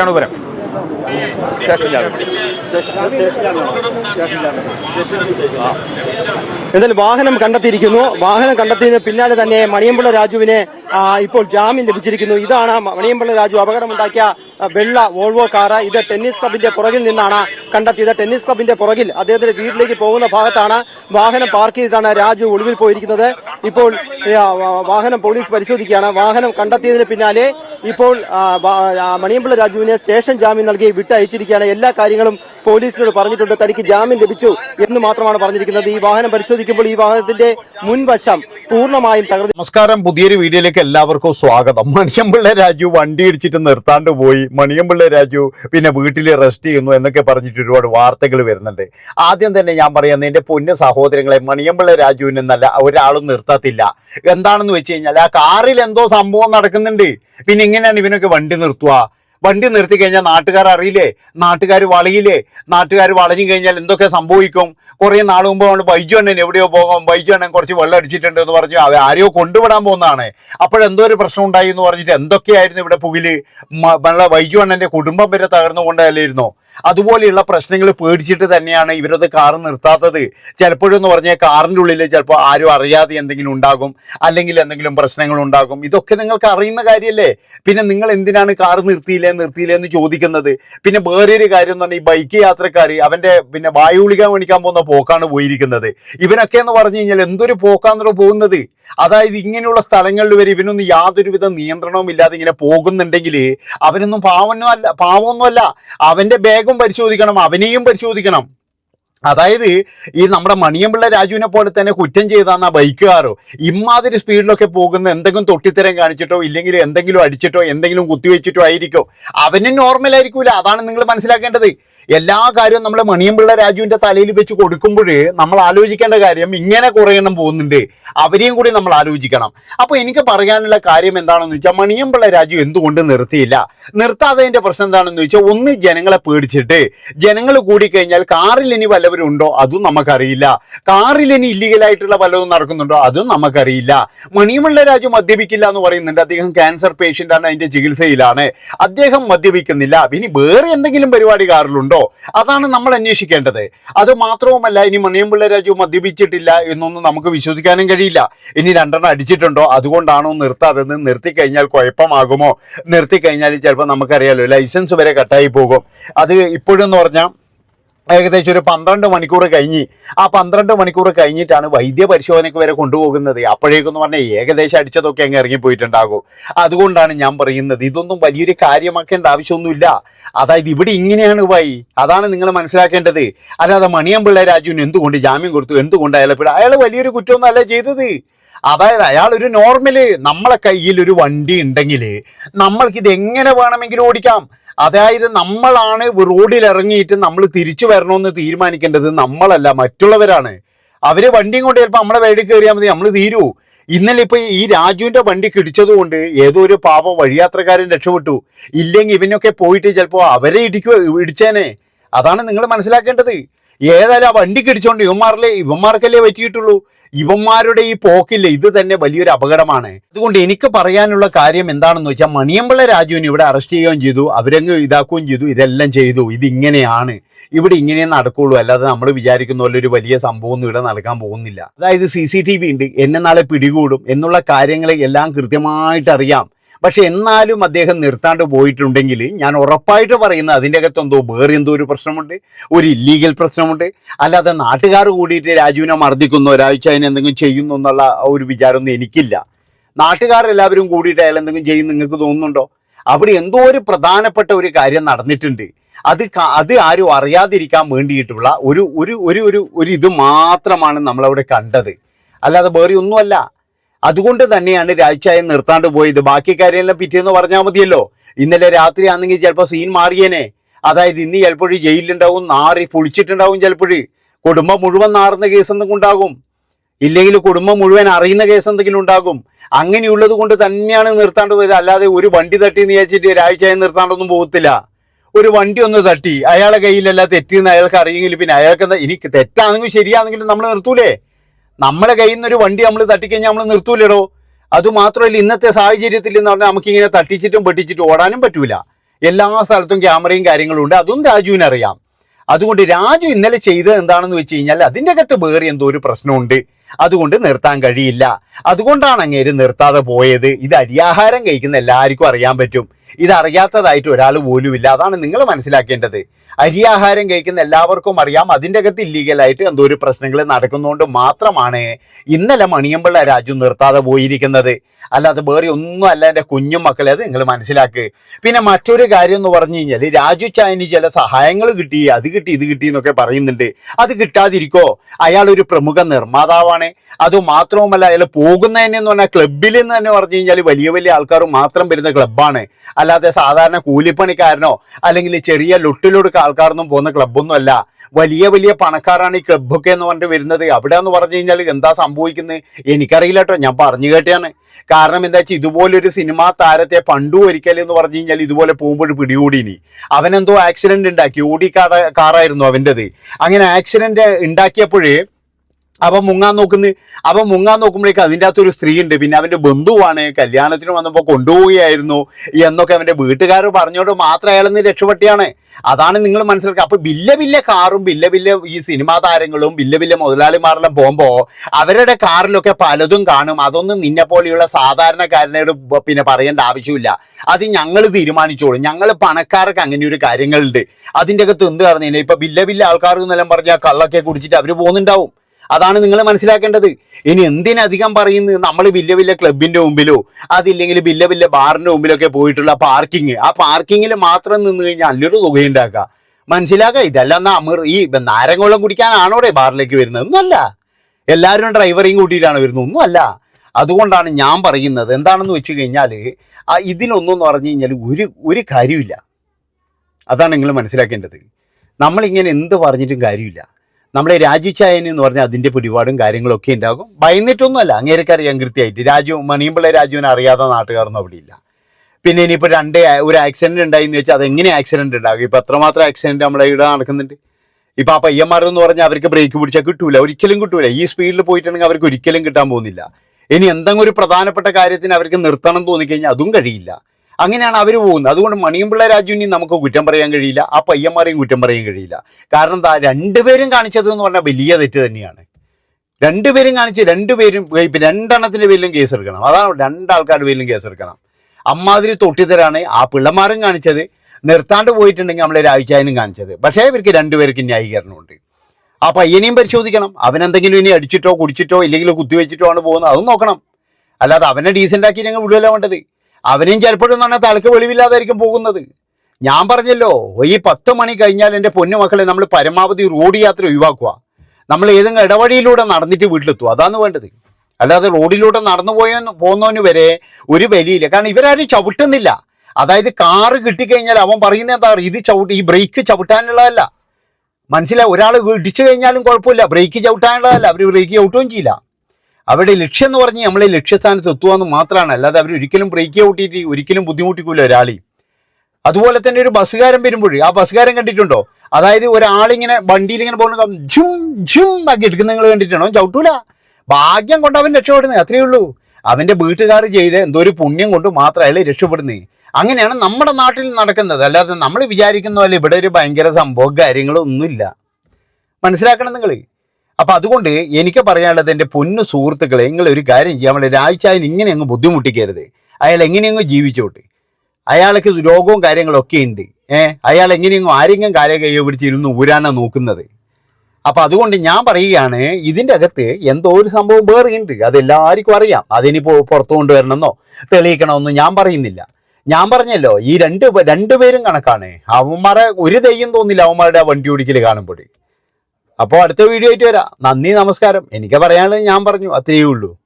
തിരുവനന്തപുരം എന്തായാലും വാഹനം കണ്ടെത്തിയിരിക്കുന്നു. വാഹനം കണ്ടെത്തിയതിന് പിന്നാലെ തന്നെ മണിയമ്പിള്ള രാജുവിനെ ഇപ്പോൾ ജാമ്യം ലഭിച്ചിരിക്കുന്നു. ഇതാണ് മണിയമ്പിള്ള രാജു അപകടമുണ്ടാക്കിയ വെള്ള വോൾവോ കാറ് ഇത് ടെന്നീസ് ക്ലബിന്റെ പുറകിൽ നിന്നാണ് കണ്ടെത്തിയത്. ടെന്നീസ് ക്ലബിന്റെ പുറകിൽ അദ്ദേഹത്തിന്റെ വീട്ടിലേക്ക് പോകുന്ന ഭാഗത്താണ് വാഹനം പാർക്ക് ചെയ്തിട്ടാണ് രാജു ഒളിവിൽ പോയിരിക്കുന്നത്. ഇപ്പോൾ വാഹനം പോലീസ് പരിശോധിക്കുകയാണ്. വാഹനം കണ്ടെത്തിയതിന് പിന്നാലെ ഇപ്പോൾ മണിയമ്പിള്ള രാജുവിന് സ്റ്റേഷൻ ജാമ്യം നൽകി വിട്ടയച്ചിരിക്കുകയാണ്. എല്ലാ കാര്യങ്ങളും പോലീസിനോട് പറഞ്ഞിട്ടുണ്ട് തനിക്ക് ജാമ്യം ലഭിച്ചു എന്ന് മാത്രമാണ് പറഞ്ഞിരിക്കുന്നത്. ഈ വാഹനം പരിശോധിക്കുമ്പോൾ ഈ വാഹനത്തിന്റെ മുൻവശം പൂർണമായും തകർന്നു. നമസ്കാരം. പുതിയൊരു വീഡിയോയിലേക്ക് എല്ലാവർക്കും സ്വാഗതം. മണിയമ്പിള്ള രാജു വണ്ടി ഇടിച്ചിട്ട് നിർത്താണ്ട് പോയി. മണിയമ്പിള്ള രാജു പിന്നെ വീട്ടിൽ റെസ്റ്റ് ചെയ്യുന്നു എന്നൊക്കെ പറഞ്ഞിട്ട് ഒരുപാട് വാർത്തകൾ വരുന്നുണ്ട്. ആദ്യം തന്നെ ഞാൻ പറയാം എന്റെ പൊന്ന സഹോദരങ്ങളെ മണിയമ്പിള്ള രാജുവിനെ നല്ല ഒരാളും നിർത്തത്തില്ല. എന്താണെന്ന് വെച്ച് കഴിഞ്ഞാൽ ആ കാറിൽ എന്തോ സംഭവം നടക്കുന്നുണ്ട്. പിന്നെ ഇങ്ങനെയാണ് ഇവനൊക്കെ വണ്ടി നിർത്തുക. വണ്ടി നിർത്തി കഴിഞ്ഞാൽ നാട്ടുകാർ അറിയില്ലേ? നാട്ടുകാർ വളയില്ലേ? നാട്ടുകാർ വളഞ്ഞു കഴിഞ്ഞാൽ എന്തൊക്കെ സംഭവിക്കും? കുറേ നാൾ മുമ്പ് നമ്മൾ ബൈജു അണ്ണൻ എവിടെയോ പോകും. ബൈജു അണ്ണൻ കുറച്ച് വെള്ളം അടിച്ചിട്ടുണ്ട് എന്ന് പറഞ്ഞു. അവ ആരെയോ കൊണ്ടുവിടാൻ പോകുന്നതാണ്. അപ്പോഴെന്തോ ഒരു പ്രശ്നം ഉണ്ടായി എന്ന് പറഞ്ഞിട്ട് എന്തൊക്കെയായിരുന്നു ഇവിടെ പുകിൽ? ബൈജു അണ്ണന്റെ കുടുംബം വരെ തകർന്നുകൊണ്ടല്ലായിരുന്നോ അതുപോലെയുള്ള പ്രശ്നങ്ങൾ പേടിച്ചിട്ട് തന്നെയാണ് ഇവരത് കാർ നിർത്താത്തത്. ചിലപ്പോഴെന്ന് പറഞ്ഞാൽ കാറിന്റെ ഉള്ളിൽ ചിലപ്പോൾ ആരും അറിയാതെ എന്തെങ്കിലും ഉണ്ടാകും അല്ലെങ്കിൽ എന്തെങ്കിലും പ്രശ്നങ്ങൾ ഉണ്ടാകും. ഇതൊക്കെ നിങ്ങൾക്ക് അറിയുന്ന കാര്യമല്ലേ? പിന്നെ നിങ്ങൾ എന്തിനാണ് കാർ നിർത്തിയില്ലേ നിർത്തിയില്ലേ എന്ന് ചോദിക്കുന്നത്? പിന്നെ വേറൊരു കാര്യം എന്ന് പറഞ്ഞാൽ ഈ ബൈക്ക് യാത്രക്കാർ അവന്റെ പിന്നെ വായു ഗുളിക മേടിക്കാൻ പോകുന്ന പോക്കാണ് പോയിരിക്കുന്നത്. ഇവനൊക്കെ എന്ന് പറഞ്ഞു കഴിഞ്ഞാൽ എന്തൊരു പോക്കാന്നോ പോകുന്നത്? അതായത് ഇങ്ങനെയുള്ള സ്ഥലങ്ങളിൽ വരെ ഇവനൊന്നും യാതൊരുവിധ നിയന്ത്രണവും ഇല്ലാതെ ഇങ്ങനെ പോകുന്നുണ്ടെങ്കിൽ അവനൊന്നും പാവനോ അല്ല പാവമൊന്നുമല്ല. അവന്റെ ബാഗും പരിശോധിക്കണം അവനെയും പരിശോധിക്കണം. അതായത് ഈ നമ്മുടെ മണിയമ്പിള്ള രാജുവിനെ പോലെ തന്നെ കുറ്റം ചെയ്താന്ന ബൈക്കുകാരോ. ഇമാതിരി സ്പീഡിലൊക്കെ പോകുന്ന എന്തെങ്കിലും തൊട്ടിത്തരം കാണിച്ചിട്ടോ ഇല്ലെങ്കിൽ എന്തെങ്കിലും അടിച്ചിട്ടോ എന്തെങ്കിലും കുത്തിവെച്ചിട്ടോ ആയിരിക്കോ? അവന് നോർമൽ ആയിരിക്കൂല. അതാണ് നിങ്ങൾ മനസ്സിലാക്കേണ്ടത്. എല്ലാ കാര്യവും നമ്മൾ മണിയമ്പിള്ള രാജുവിന്റെ തലയിൽ വെച്ച് കൊടുക്കുമ്പോൾ നമ്മൾ ആലോചിക്കേണ്ട കാര്യം ഇങ്ങനെ കുറേ എണ്ണം പോകുന്നുണ്ട്. അവരെയും കൂടി നമ്മൾ ആലോചിക്കണം. അപ്പൊ എനിക്ക് പറയാനുള്ള കാര്യം എന്താണെന്ന് വെച്ചാൽ മണിയമ്പിള്ള രാജു എന്തുകൊണ്ട് നിർത്തിയില്ല? നിർത്താതെ പ്രശ്നം എന്താണെന്ന് വെച്ചാൽ ഒന്ന് ജനങ്ങളെ പേടിച്ചിട്ട് ജനങ്ങൾ കൂടിക്കഴിഞ്ഞാൽ കാറിൽ ഇനി വല്ലവരും ഉണ്ടോ അതും നമുക്കറിയില്ല. കാറിൽ ഇനി ഇല്ലീഗലായിട്ടുള്ള വല്ലതും നടക്കുന്നുണ്ടോ? അതും നമുക്കറിയില്ല. മണിമുള്ള രാജു മദ്യപിക്കില്ല എന്ന് പറയുന്നുണ്ട്. അദ്ദേഹം ക്യാൻസർ പേഷ്യന്റ് ആണ്. അതിന്റെ ചികിത്സയിലാണ്. അദ്ദേഹം മദ്യപിക്കുന്നില്ല. ഇനി വേറെ എന്തെങ്കിലും പരിപാടി കാറിലുണ്ടോ? അതാണ് നമ്മൾ അന്വേഷിക്കേണ്ടത്. അത് മാത്രവുമല്ല ഇനി മണിയമ്പിള്ള രാജു മദ്യപിച്ചിട്ടില്ല എന്നൊന്നും നമുക്ക് വിശ്വസിക്കാനും കഴിയില്ല. ഇനി രണ്ടെണ്ണം അടിച്ചിട്ടുണ്ടോ? അതുകൊണ്ടാണോ നിർത്താതെന്ന് നിർത്തി കഴിഞ്ഞാൽ കുഴപ്പമാകുമോ? നിർത്തി കഴിഞ്ഞാൽ ചിലപ്പോൾ നമുക്കറിയാലോ ലൈസൻസ് വരെ കട്ടായി പോകും. അത് ഇപ്പോഴെന്ന് പറഞ്ഞാൽ ഏകദേശം ഒരു പന്ത്രണ്ട് മണിക്കൂർ കഴിഞ്ഞ് ആ പന്ത്രണ്ട് മണിക്കൂർ കഴിഞ്ഞിട്ടാണ് വൈദ്യ പരിശോധനയ്ക്ക് വരെ കൊണ്ടുപോകുന്നത്. അപ്പോഴേക്കെന്ന് പറഞ്ഞാൽ ഏകദേശം അടിച്ചതൊക്കെ അങ്ങ് ഇറങ്ങിപ്പോയിട്ടുണ്ടാകും. അതുകൊണ്ടാണ് ഞാൻ പറയുന്നത് ഇതൊന്നും വലിയൊരു കാര്യമാക്കേണ്ട ആവശ്യമൊന്നുമില്ല. അതായത് ഇവിടെ ഇങ്ങനെയാണ് വൈ. അതാണ് നിങ്ങൾ മനസ്സിലാക്കേണ്ടത്. അല്ലാതെ മണിയമ്പിള്ള രാജുവിന് എന്തുകൊണ്ട് ജാമ്യം കൊടുത്തു? എന്തുകൊണ്ട് അയാളെ പിടി അയാൾ വലിയൊരു കുറ്റമൊന്നും അല്ല ചെയ്തത്. അതായത് അയാൾ ഒരു നോർമൽ നമ്മളെ കയ്യിൽ ഒരു വണ്ടി ഉണ്ടെങ്കിൽ നമ്മൾക്ക് ഇത് എങ്ങനെ വേണമെങ്കിലും ഓടിക്കാം? അതായത് നമ്മളാണ് റോഡിൽ ഇറങ്ങിയിട്ട് നമ്മൾ തിരിച്ചു വരണമെന്ന് തീരുമാനിക്കേണ്ടത് നമ്മളല്ല മറ്റുള്ളവരാണ്. അവർ വണ്ടിയും കൊണ്ട് ചിലപ്പോൾ നമ്മളെ വേടി കയറിയാൽ മതി നമ്മൾ തീരൂ. ഇന്നലെ ഇപ്പൊ ഈ രാജുവിന്റെ വണ്ടി കിടിച്ചത് കൊണ്ട് ഏതോ ഒരു പാവ വഴിയാത്രക്കാരൻ രക്ഷപ്പെട്ടു. ഇല്ലെങ്കിൽ ഇവനൊക്കെ പോയിട്ട് ചിലപ്പോൾ അവരെ ഇടിക്കുക ഇടിച്ചേനെ. അതാണ് നിങ്ങൾ മനസ്സിലാക്കേണ്ടത്. ഏതായാലും ആ വണ്ടി കിടിച്ചോണ്ട് ഇവന്മാരിലെ ഇവന്മാർക്കല്ലേ പറ്റിയിട്ടുള്ളൂ? ഇവന്മാരുടെ ഈ പോക്കില്ലേ ഇത് തന്നെ വലിയൊരു അപകടമാണ്. അതുകൊണ്ട് എനിക്ക് പറയാനുള്ള കാര്യം എന്താണെന്ന് വെച്ചാൽ മണിയമ്പിള്ള രാജുവിനെ ഇവിടെ അറസ്റ്റ് ചെയ്യുകയും ചെയ്തു അവരങ്ങ് ഇതാക്കുകയും ചെയ്തു ഇതെല്ലാം ചെയ്തു. ഇതിങ്ങനെയാണ്. ഇവിടെ ഇങ്ങനെ നടക്കുള്ളൂ. അല്ലാതെ നമ്മൾ വിചാരിക്കുന്ന പോലെ ഒരു വലിയ സംഭവം ഒന്നും ഇവിടെ നടക്കാൻ പോകുന്നില്ല. അതായത് സി സി ടി വി ഉണ്ട്. എന്നെ നാളെ പിടികൂടും എന്നുള്ള കാര്യങ്ങളെ എല്ലാം കൃത്യമായിട്ട് അറിയാം പക്ഷെ എന്നാലും അദ്ദേഹം നിർത്താണ്ട് പോയിട്ടുണ്ടെങ്കിൽ ഞാൻ ഉറപ്പായിട്ട് പറയുന്നത് അതിന്റെ അകത്ത് എന്തോ വേറെ എന്തോ ഒരു പ്രശ്നമുണ്ട് ഒരു ഇല്ലീഗൽ പ്രശ്നമുണ്ട്. അല്ലാതെ നാട്ടുകാർ കൂടിയിട്ട് രാജുവിനെ മർദ്ദിക്കുന്നു ഒരാഴ്ച അതിന് എന്തെങ്കിലും ചെയ്യുന്നു എന്നുള്ള ഒരു വിചാരമൊന്നും എനിക്കില്ല. നാട്ടുകാരെല്ലാവരും കൂടിയിട്ട് അയാൾ എന്തെങ്കിലും ചെയ്യും നിങ്ങൾക്ക് തോന്നുന്നുണ്ടോ? അവിടെ എന്തോ ഒരു പ്രധാനപ്പെട്ട ഒരു കാര്യം നടന്നിട്ടുണ്ട്. അത് അത് ആരും അറിയാതിരിക്കാൻ വേണ്ടിയിട്ടുള്ള ഒരു ഒരു ഒരു ഒരു ഇത് മാത്രമാണ് നമ്മളവിടെ കണ്ടത്. അല്ലാതെ വേറെ ഒന്നുമല്ല. അതുകൊണ്ട് തന്നെയാണ് രാജ്യായം നിർത്താണ്ട് പോയത്. ബാക്കി കാര്യമെല്ലാം പിറ്റേന്ന് പറഞ്ഞാൽ മതിയല്ലോ. ഇന്നലെ രാത്രി ആണെങ്കിൽ ചിലപ്പോൾ സീൻ മാറിയേനെ. അതായത് ഇന്ന് ചിലപ്പോൾ ജയിലിലുണ്ടാവും നാറി പൊളിച്ചിട്ടുണ്ടാവും ചിലപ്പോൾ കുടുംബം മുഴുവൻ നാറുന്ന കേസ് എന്തെങ്കിലും ഉണ്ടാകും. ഇല്ലെങ്കിൽ കുടുംബം മുഴുവൻ അറിയുന്ന കേസ് എന്തെങ്കിലും ഉണ്ടാകും. അങ്ങനെയുള്ളത് കൊണ്ട് തന്നെയാണ് നിർത്താണ്ട് പോയത്. അല്ലാതെ ഒരു വണ്ടി തട്ടി എന്ന് വിചാരിച്ചിട്ട് രാഴ്ചയായി നിർത്താണ്ടൊന്നും പോകത്തില്ല ഒരു വണ്ടി ഒന്ന് തട്ടി. അയാളെ കയ്യിലല്ല തെറ്റിന്ന് അയാൾക്ക് അറിയെങ്കിൽ പിന്നെ അയാൾക്ക് എന്താ ഇനി തെറ്റാണെങ്കിലും ശരിയാണെങ്കിലും നമ്മൾ നിർത്തൂലേ? നമ്മളെ കയ്യിൽ നിന്ന് ഒരു വണ്ടി നമ്മൾ തട്ടിക്കഴിഞ്ഞാൽ നമ്മൾ നിർത്തൂലടോ. അതുമാത്രമല്ല ഇന്നത്തെ സാഹചര്യത്തിൽ എന്ന് പറഞ്ഞാൽ നമുക്കിങ്ങനെ തട്ടിച്ചിട്ടും പെട്ടിച്ചിട്ടും ഓടാനും പറ്റൂല. എല്ലാ സ്ഥലത്തും ക്യാമറയും കാര്യങ്ങളും ഉണ്ട്. അതും രാജുവിന് അറിയാം. അതുകൊണ്ട് രാജു ഇന്നലെ ചെയ്തത് എന്താണെന്ന് വെച്ച് കഴിഞ്ഞാൽ അതിന്റെ അകത്ത് വേറെ എന്തോ ഒരു പ്രശ്നമുണ്ട്. അതുകൊണ്ട് നിർത്താൻ കഴിയില്ല. അതുകൊണ്ടാണ് അങ്ങേര് നിർത്താതെ പോയത്. ഇത് അരിയാഹാരം കഴിക്കുന്ന എല്ലാവർക്കും അറിയാൻ പറ്റും. ഇത് അറിയാത്തതായിട്ട് ഒരാൾ പോലുമില്ല അതാണ് നിങ്ങൾ മനസ്സിലാക്കേണ്ടത്. അരിയാഹാരം കഴിക്കുന്ന എല്ലാവർക്കും അറിയാം. അതിന്റെ അകത്ത് ഇല്ലീഗലായിട്ട് എന്തോ ഒരു പ്രശ്നങ്ങൾ നടക്കുന്നതുകൊണ്ട് മാത്രമാണ് ഇന്നലെ മണിയമ്പിള്ള രാജ്യം നിർത്താതെ പോയിരിക്കുന്നത്. അല്ലാതെ വേറെ ഒന്നും അല്ല എന്റെ കുഞ്ഞു മക്കളെ അത് നിങ്ങൾ മനസ്സിലാക്കുക പിന്നെ മറ്റൊരു കാര്യം എന്ന് പറഞ്ഞു കഴിഞ്ഞാൽ രാജു ചായന് ചില സഹായങ്ങൾ കിട്ടി അത് കിട്ടി ഇത് കിട്ടി എന്നൊക്കെ പറയുന്നുണ്ട്. അത് കിട്ടാതിരിക്കോ? അയാൾ ഒരു പ്രമുഖ നിർമ്മാതാവാണ്. അത് മാത്രവുമല്ല അയാൾ പോകുന്നതന്നെ എന്ന് പറഞ്ഞാൽ ക്ലബിൽ എന്ന് തന്നെ പറഞ്ഞു കഴിഞ്ഞാൽ വലിയ വലിയ ആൾക്കാർ മാത്രം വരുന്ന ക്ലബ്ബാണ് അല്ലാതെ സാധാരണ കൂലിപ്പണിക്കാരനോ അല്ലെങ്കിൽ ചെറിയ ലൊട്ടിലൊടുക്ക ആൾക്കാരൊന്നും പോകുന്ന ക്ലബ്ബൊന്നും അല്ല വലിയ വലിയ പണക്കാരാണ് ഈ ക്ലബ്ബൊക്കെ എന്ന് പറഞ്ഞിട്ട് വരുന്നത്. അവിടെ എന്ന് പറഞ്ഞു കഴിഞ്ഞാൽ എന്താ സംഭവിക്കുന്നത് എനിക്കറിയില്ല കേട്ടോ ഞാൻ പറഞ്ഞു കേട്ടാണ് കാരണം എന്താ വെച്ചാൽ ഇതുപോലൊരു സിനിമാ താരത്തെ പണ്ടു ഒരിക്കൽ എന്ന് പറഞ്ഞു കഴിഞ്ഞാൽ ഇതുപോലെ പോകുമ്പോൾ പിടികൂടിനി. അവനെന്തോ ആക്സിഡന്റ് ഉണ്ടാക്കി. ഓടി കാറായിരുന്നു അവന്റെത് അങ്ങനെ ആക്സിഡന്റ് ഉണ്ടാക്കിയപ്പോഴേ അവൻ മുങ്ങാൻ നോക്കുന്ന അവൻ മുങ്ങാൻ നോക്കുമ്പോഴേക്ക് അതിന്റെ അകത്തൊരു സ്ത്രീ ഉണ്ട് പിന്നെ അവന്റെ ബന്ധുവാണ്. കല്യാണത്തിന് വന്നപ്പോൾ കൊണ്ടുപോവുകയായിരുന്നു എന്നൊക്കെ അവന്റെ വീട്ടുകാർ പറഞ്ഞോണ്ട് മാത്രം അയാളെന്ന് രക്ഷപ്പെട്ടിയാണ് അതാണ് നിങ്ങൾ മനസ്സിലാക്കുക. അപ്പൊ ബില്ല ബില്ല കാറും ബില്ല ബില്ല ഈ സിനിമാ താരങ്ങളും ബില്ല ബില്ല മുതലാളിമാരെല്ലാം പോകുമ്പോൾ അവരുടെ കാറിലൊക്കെ പലതും കാണും. അതൊന്നും നിന്നെ പോലെയുള്ള സാധാരണക്കാരനോട് പിന്നെ പറയേണ്ട ആവശ്യമില്ല. അത് ഞങ്ങൾ തീരുമാനിച്ചോളും. ഞങ്ങൾ പണക്കാർക്ക് അങ്ങനെ ഒരു കാര്യങ്ങളുണ്ട്. അതിന്റെ അകത്ത് എന്ത് കാരണം ഇപ്പൊ ബില്ല ബില്ല ആൾക്കാർ എന്നെല്ലാം പറഞ്ഞാൽ കള്ളൊക്കെ കുടിച്ചിട്ട് അവർ പോകുന്നുണ്ടാവും. അതാണ് നിങ്ങൾ മനസ്സിലാക്കേണ്ടത്. ഇനി എന്തിനധികം പറയുന്നത് നമ്മൾ വലിയ വലിയ ക്ലബിന്റെ മുമ്പിലോ അതില്ലെങ്കിൽ വലിയ വലിയ ബാറിന്റെ മുമ്പിലൊക്കെ പോയിട്ടുള്ള പാർക്കിങ്. ആ പാർക്കിങ്ങിൽ മാത്രം നിന്ന് കഴിഞ്ഞാൽ നല്ലൊരു തുകയുണ്ടാക്കുക. മനസ്സിലാക്കുക ഇതല്ല അമർ ഈ നാരങ്ങോളം കുടിക്കാനാണോടെ ബാറിലേക്ക് വരുന്നത്? ഒന്നുമല്ല. എല്ലാവരും ഡ്രൈവറേയും കൂട്ടിയിട്ടാണ് വരുന്നത്. ഒന്നുമല്ല. അതുകൊണ്ടാണ് ഞാൻ പറയുന്നത്. എന്താണെന്ന് വെച്ച് കഴിഞ്ഞാൽ ഇതിനൊന്നും പറഞ്ഞു കഴിഞ്ഞാൽ ഒരു ഒരു കാര്യമില്ല അതാണ് നിങ്ങൾ മനസ്സിലാക്കേണ്ടത്. നമ്മളിങ്ങനെ എന്ത് പറഞ്ഞിട്ടും കാര്യമില്ല. നമ്മളെ രാജു ചായൻ എന്ന് പറഞ്ഞാൽ അതിന്റെ പിടിപാടും കാര്യങ്ങളൊക്കെ ഉണ്ടാകും. ഭയന്നിട്ടൊന്നുമല്ല അങ്ങേരൊക്കെ അറിയാം കൃത്യമായിട്ട് രാജു മണിയമ്പിള്ള രാജുവിനെ അറിയാത്ത നാട്ടുകാരൊന്നും അവിടെ ഇല്ല പിന്നെ ഇനിയിപ്പോൾ രണ്ട് ഒരു ആക്സിഡന്റ് ഉണ്ടായി എന്ന് വെച്ചാൽ അതെങ്ങനെ ആക്സിഡന്റ് ഉണ്ടാകും? ഇപ്പം എത്രമാത്രം ആക്സിഡന്റ് നമ്മളെ ഇവിടെ നടക്കുന്നുണ്ട്? ഇപ്പം ആ പയ്യന്മാർ എന്ന് പറഞ്ഞാൽ അവർക്ക് ബ്രേക്ക് പിടിച്ചാൽ കിട്ടൂല ഒരിക്കലും കിട്ടൂല. ഈ സ്പീഡിൽ പോയിട്ടുണ്ടെങ്കിൽ അവർക്ക് ഒരിക്കലും കിട്ടാൻ പോകുന്നില്ല. ഇനി എന്തെങ്കിലും ഒരു പ്രധാനപ്പെട്ട കാര്യത്തിന് അവർക്ക് നിർത്തണം തോന്നിക്കഴിഞ്ഞാൽ അതും കഴിയില്ല. അങ്ങനെയാണ് അവർ പോകുന്നത്. അതുകൊണ്ട് മണിയമ്പിള്ള രാജുവിനെയും നമുക്ക് കുറ്റം പറയാൻ കഴിയില്ല ആ പയ്യന്മാരെയും കുറ്റം പറയാൻ കഴിയില്ല. കാരണം എന്താ രണ്ടുപേരും കാണിച്ചത് എന്ന് പറഞ്ഞാൽ വലിയ തെറ്റ് തന്നെയാണ്. രണ്ടുപേരും കാണിച്ച് രണ്ടുപേരും ഇപ്പം രണ്ടെണ്ണത്തിന്റെ പേരിലും കേസ് എടുക്കണം അതാണ് രണ്ടാൾക്കാരുടെ പേരിലും കേസ് എടുക്കണം അമ്മാതിരി തൊട്ടിത്തരാണ് ആ പിള്ളമാരും കാണിച്ചത്. നിർത്താണ്ട് പോയിട്ടുണ്ടെങ്കിൽ നമ്മളെ രാജ്യാനും കാണിച്ചത്. പക്ഷേ ഇവർക്ക് രണ്ടുപേർക്ക് ന്യായീകരണമുണ്ട്. ആ പയ്യനെയും പരിശോധിക്കണം. അവനെന്തെങ്കിലും ഇനി അടിച്ചിട്ടോ കുടിച്ചിട്ടോ ഇല്ലെങ്കിൽ കുത്തിവെച്ചിട്ടോ ആണ് പോകുന്നത്. അതും നോക്കണം. അല്ലാതെ അവനെ ഡീസന്റ് ആക്കി ഞങ്ങൾ വിടുകയല്ല വേണ്ടത്. അവനെയും ചിലപ്പോഴും പറഞ്ഞാൽ തലക്ക് വെളിവില്ലാതായിരിക്കും പോകുന്നത്. ഞാൻ പറഞ്ഞല്ലോ ഈ പത്ത് മണി കഴിഞ്ഞാൽ എന്റെ പൊന്നുമക്കളെ നമ്മൾ പരമാവധി റോഡ് യാത്ര ഒഴിവാക്കുക. നമ്മൾ ഏതെങ്കിലും ഇടവഴിയിലൂടെ നടന്നിട്ട് വീട്ടിലെത്തുക. അതാണ് വേണ്ടത്. അല്ലാതെ റോഡിലൂടെ നടന്നു പോയ പോകുന്നവന് വരെ ഒരു വിലയില്ല കാരണം ഇവരാരും ചവിട്ടുന്നില്ല. അതായത് കാറ് കിട്ടിക്കഴിഞ്ഞാൽ അവൻ പറയുന്നത് എന്താ പറയുക? ഇത് ചവിട്ട് ഈ ബ്രേക്ക് ചവിട്ടാനുള്ളതല്ല. മനസ്സിലായി? ഒരാൾ ഇടിച്ചു കഴിഞ്ഞാലും കുഴപ്പമില്ല. ബ്രേക്ക് ചവിട്ടാനുള്ളതല്ല. അവർ ബ്രേക്ക് ചവിട്ടുകയും ചെയ്യില്ല. അവരുടെ ലക്ഷ്യം എന്ന് പറഞ്ഞ് നമ്മളെ ലക്ഷ്യസ്ഥാനത്ത് എത്തുക എന്ന് മാത്രമാണ് അല്ലാതെ അവർ ഒരിക്കലും ബ്രേക്ക് ഔട്ടിട്ട് ഒരിക്കലും ബുദ്ധിമുട്ടിക്കൂല ഒരാളെയും അതുപോലെ തന്നെ ഒരു ബസ്സുകാരൻ വരുമ്പോൾ ആ ബസ്സുകാരൻ കണ്ടിട്ടുണ്ടോ? അതായത് ഒരാളിങ്ങനെ വണ്ടിയിൽ ഇങ്ങനെ പോകുന്ന ഝും ഝും ആക്കി എടുക്കുന്ന നിങ്ങൾ കണ്ടിട്ടുണ്ടോ? ചവിട്ടൂല. ഭാഗ്യം കൊണ്ട് അവൻ രക്ഷപ്പെടുന്നത് അത്രയേ ഉള്ളൂ. അവന്റെ വീട്ടുകാർ ചെയ്ത് എന്തോ ഒരു പുണ്യം കൊണ്ട് മാത്രം അയാൾ രക്ഷപ്പെടുന്നത് അങ്ങനെയാണ് നമ്മുടെ നാട്ടിൽ നടക്കുന്നത്. അല്ലാതെ നമ്മൾ വിചാരിക്കുന്ന പോലെ ഇവിടെ ഒരു ഭയങ്കര സംഭവം കാര്യങ്ങളൊന്നുമില്ല. മനസ്സിലാക്കണം നിങ്ങൾ അപ്പൊ അതുകൊണ്ട് എനിക്ക് പറയാനുള്ളത് എന്റെ പൊന്നു സുഹൃത്തുക്കളെ നിങ്ങൾ ഒരു കാര്യം ചെയ്യാൻ വേണ്ടി രാഴ്ചായൻ ഇങ്ങനെ അങ്ങ് ബുദ്ധിമുട്ടിക്കരുത്. അയാൾ എങ്ങനെയെങ്കിലും ജീവിച്ചോട്ടെ. അയാൾക്ക് രോഗവും കാര്യങ്ങളൊക്കെ ഉണ്ട്. ഏഹ് അയാൾ എങ്ങനെയെങ്കിലും ആരെങ്കിലും കാര്യം കൈ പിടിച്ചിരുന്ന് ഊരാനാണ് നോക്കുന്നത്. അപ്പൊ അതുകൊണ്ട് ഞാൻ പറയുകയാണ് ഇതിന്റെ അകത്ത് എന്തോ ഒരു സംഭവം വേറെ ഉണ്ട്. അത് എല്ലാവർക്കും അറിയാം. അതിനിപ്പോ പുറത്തു കൊണ്ടുവരണമെന്നോ തെളിയിക്കണമെന്നോ ഞാൻ പറയുന്നില്ല. ഞാൻ പറഞ്ഞല്ലോ ഈ രണ്ട് രണ്ടുപേരും കണക്കാണ്. അവന്മാരെ ഒരു തെയ്യം തോന്നില്ല അവന്മാരുടെ വണ്ടി ഓടിക്കൽ കാണുമ്പോൾ അപ്പോൾ അടുത്ത വീഡിയോ ആയിട്ട് വരാം. നന്ദി നമസ്കാരം. എനിക്ക് പറയാനുള്ളത് ഞാൻ പറഞ്ഞു അത്രയേ ഉള്ളൂ.